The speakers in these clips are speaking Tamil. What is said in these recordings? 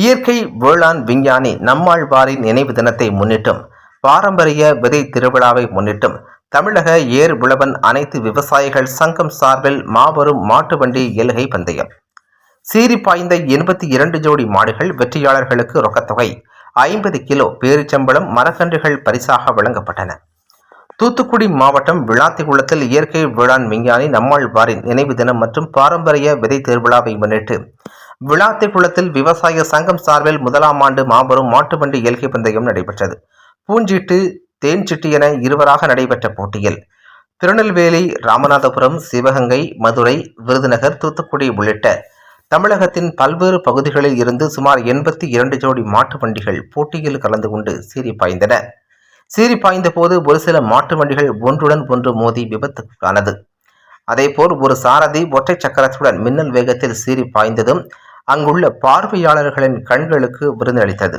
இயற்கை வேளாண் விஞ்ஞானி நம்மாழ்வாரின் நினைவு தினத்தை முன்னிட்டும் பாரம்பரிய விதை திருவிழாவை முன்னிட்டும் தமிழக ஏர் உழவன் அனைத்து விவசாயிகள் சங்கம் சார்பில் மாபெரும் மாட்டு வண்டி எல்கை பந்தயம். சீறி பாய்ந்த எண்பத்தி இரண்டு ஜோடி மாடுகள் வெற்றியாளர்களுக்கு ரொக்கத்தொகை ஐம்பது கிலோ பேரிச்சம்பளம் மரக்கன்றுகள் பரிசாக வழங்கப்பட்டன. தூத்துக்குடி மாவட்டம் விளாத்திக்குளத்தில் இயற்கை வேளாண் விஞ்ஞானி நம்மாழ்வாரின் நினைவு தினம் மற்றும் பாரம்பரிய விதை திருவிழாவை முன்னிட்டு விளாத்திக்குளத்தில் விவசாய சங்கம் சார்பில் முதலாம் ஆண்டு மாபெரும் மாட்டு வண்டி எல்கை பந்தயம் நடைபெற்றது. பூஞ்சீட்டு தேன்சிட்டு என இருவராக நடைபெற்ற போட்டியில் திருநெல்வேலி ராமநாதபுரம் சிவகங்கை மதுரை விருதுநகர் தூத்துக்குடி உள்ளிட்ட தமிழகத்தின் பல்வேறு பகுதிகளில் இருந்து சுமார் எண்பத்தி இரண்டு ஜோடி மாட்டு வண்டிகள் போட்டியில் கலந்து கொண்டு சீறி பாய்ந்தன. சீறி பாய்ந்த போது ஒரு சில மாட்டு வண்டிகள் ஒன்றுடன் ஒன்று மோதி விபத்துக்கானது. அதேபோல் ஒரு சாரதி ஒற்றை சக்கரத்துடன் மின்னல் வேகத்தில் சீறி பாய்ந்ததும் அங்குள்ள பார்வையாளர்களின் கண்களுக்கு விருந்தளித்தது.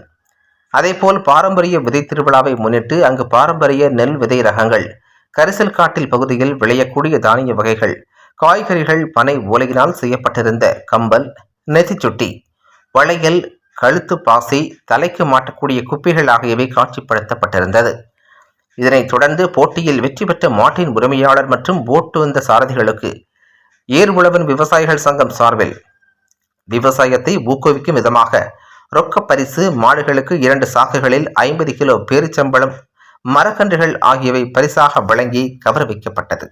அதேபோல் பாரம்பரிய விதை திருவிழாவை முன்னிட்டு அங்கு பாரம்பரிய நெல் விதை ரகங்கள் கரிசல் காட்டில் பகுதியில் விளையக்கூடிய தானிய வகைகள் காய்கறிகள் பனை ஓலையினால் செய்யப்பட்டிருந்த கம்பல் நெத்திச்சுட்டி வளையல் கழுத்து பாசி தலைக்கு மாட்டக்கூடிய குப்பிகள் ஆகியவை காட்சிப்படுத்தப்பட்டிருந்தது. இதனைத் தொடர்ந்து போட்டியில் வெற்றி பெற்ற மாட்டின் உரிமையாளர் மற்றும் ஓட்டு வந்த சாரதிகளுக்கு ஏர் உழவன் விவசாயிகள் சங்கம் சார்பில் விவசாயத்தை ஊக்குவிக்கும் விதமாக ரொக்க பரிசு மாடுகளுக்கு இரண்டு சாக்குகளில் ஐம்பது கிலோ பேரிச்சம்பளம் மரக்கன்றுகள் ஆகியவை பரிசாக வழங்கி கௌரவிக்கப்பட்டது.